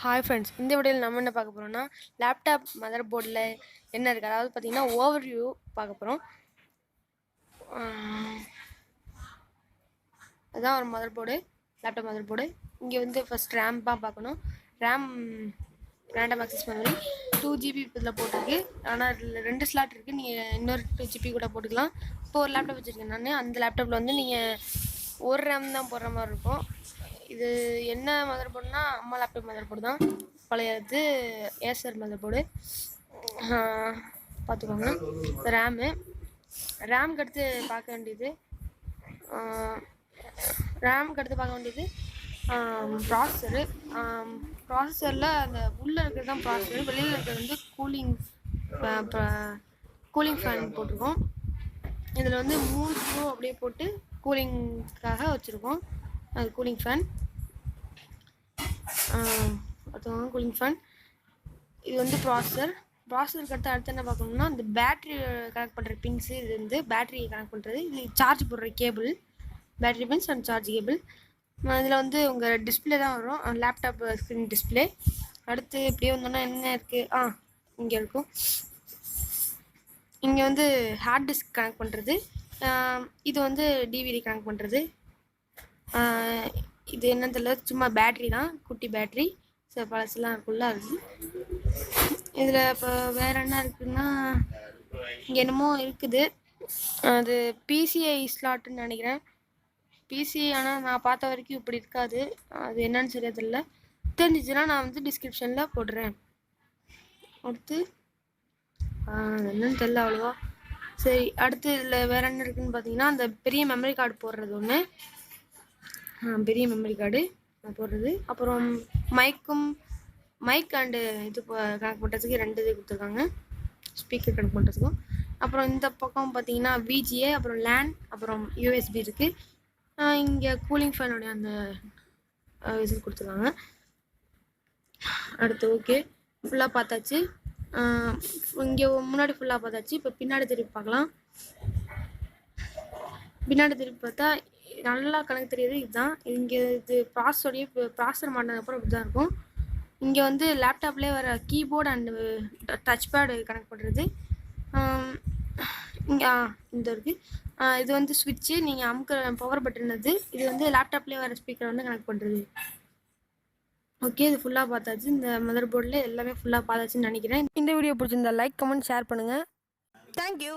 Hi friends இந்த வீடியோவில் நம்ம என்ன பார்க்க போகிறோம்னா லேப்டாப் மதர் போர்டில் என்ன இருக்குது அதாவது பார்த்தீங்கன்னா ஓவர்வியூ பார்க்க போகிறோம் அதுதான் ஒரு motherboard laptop motherboard இங்கே வந்து ஃபஸ்ட் ரேம் தான் பார்க்கணும். RAM random access memory two GB இதில் போட்டிருக்கு. ஆனால் இதில் ரெண்டு ஸ்லாட் இருக்குது நீங்கள் இன்னொரு டூ ஜிபி கூட போட்டுக்கலாம். இப்போ ஒரு லேப்டாப் வச்சுருக்கேன் நான். அந்த லேப்டாப்பில் வந்து நீங்கள் ஒரு ரேம் தான் போடுற மாதிரி இருக்கும். இது என்ன மதர் போர்டுனா அம்மா லேப்டாப் மதர் போர்டு தான். பழைய இது ஏசர் மதர் போர்டு பார்த்துக்கோங்க ரேமு ரேம்க்கு அடுத்து பார்க்க வேண்டியது ரேம்க்கு அடுத்து பார்க்க வேண்டியது ப்ராசஸரு ப்ராசஸரில் அந்த உள்ளே இருக்கிறது தான் ப்ராசஸர் வெளியில் இருக்கிறது வந்து கூலிங் கூலிங் ஃபேன் போட்டிருக்கோம். இதில் வந்து மூணு ஸ்க்ரூ அப்படியே போட்டு கூலிங்காக வச்சுருக்கோம். அது கூலிங் ஃபேன் அடுத்தவங்க கூலிங் ஃபேன் இது வந்து ப்ராசர் ப்ராசஸருக்கு அடுத்து அடுத்து என்ன பார்க்கணும்னா இந்த பேட்ரி கனெக்ட் பண்ணுற பின்ஸு இது வந்து பேட்ரி கனெக்ட் பண்ணுறது இது சார்ஜ் போடுற cable battery pins and charge cable இதில் வந்து உங்கள் டிஸ்பிளே தான் வரும். லேப்டாப் ஸ்க்ரீன் டிஸ்பிளே அடுத்து இப்படியே வந்தோன்னா என்ன இருக்குது ஆ இங்கே இருக்கும். இங்கே வந்து ஹார்ட் டிஸ்க் கனெக்ட் பண்ணுறது இது வந்து டிவிடி கனெக்ட் பண்ணுறது இது என்னன்னு தெரியல சும்மா பேட்ரி தான் குட்டி பேட்ரி ஸோ பழசுலாம் இருக்குல்ல இருக்குது இதில் இப்போ வேறு என்ன இருக்குதுன்னா இங்கே என்னமோ இருக்குது. அது பிசிஐ ஸ்லாட்டுன்னு நினைக்கிறேன். பிசிஐ ஆனால் நான் பார்த்த வரைக்கும் இப்படி இருக்காது. அது என்னன்னு சரியா தெரியல தெரிஞ்சிச்சுன்னா நான் வந்து டிஸ்கிரிப்ஷனில் போடுறேன். அடுத்து என்னன்னு தெரில அவ்வளோவா. சரி அடுத்து இதில் வேறு என்ன இருக்குதுன்னு பார்த்தீங்கன்னா அந்த பெரிய மெமரி கார்டு போடுறது ஒன்று பெரிய மெமரி கார்டு போடுறது. அப்புறம் மைக்கும் மைக் அண்டு இது கனெக்ட் பண்ணுறதுக்கு ரெண்டு இது கொடுத்துருக்காங்க. ஸ்பீக்கர் கனெக்ட் பண்ணுறதுக்கும் அப்புறம் இந்த பக்கம் பார்த்தீங்கன்னா விஜிஏ அப்புறம் லேன் அப்புறம் யூஎஸ்பி இருக்குது இங்கே கூலிங் ஃபேனுடைய அந்த இது கொடுத்துருக்காங்க. அடுத்து ஓகே ஃபுல்லாக பார்த்தாச்சு. இங்கே முன்னாடி ஃபுல்லாக பார்த்தாச்சு. இப்போ பின்னாடி திருப்பி பார்க்கலாம். பின்னாடி திருப்பி பார்த்தா நல்லா கணக்கு தெரியுது இதுதான். இங்கே இது ப்ராசஸோடைய ப்ராசர் மாட்டினதுக்கப்புறம் இப்படி தான் இருக்கும். இங்கே வந்து லேப்டாப்லேயே வர keyboard and touchpad connect பண்ணுறது இங்கே இந்த இருக்குது இது வந்து ஸ்விட்ச்சு நீங்கள் அமுக்கிற பவர் பட்டன் அது இது வந்து லேப்டாப்லேயே வர ஸ்பீக்கர் வந்து கனெக்ட் பண்ணுறது ஓகே இது ஃபுல்லாக பார்த்தாச்சு. இந்த மதர் போர்டில் எல்லாமே ஃபுல்லாக பார்த்தாச்சுன்னு நினைக்கிறேன். இந்த வீடியோ பிடிச்சிருந்தா லைக் கமெண்ட் ஷேர் பண்ணுங்கள் தேங்க்யூ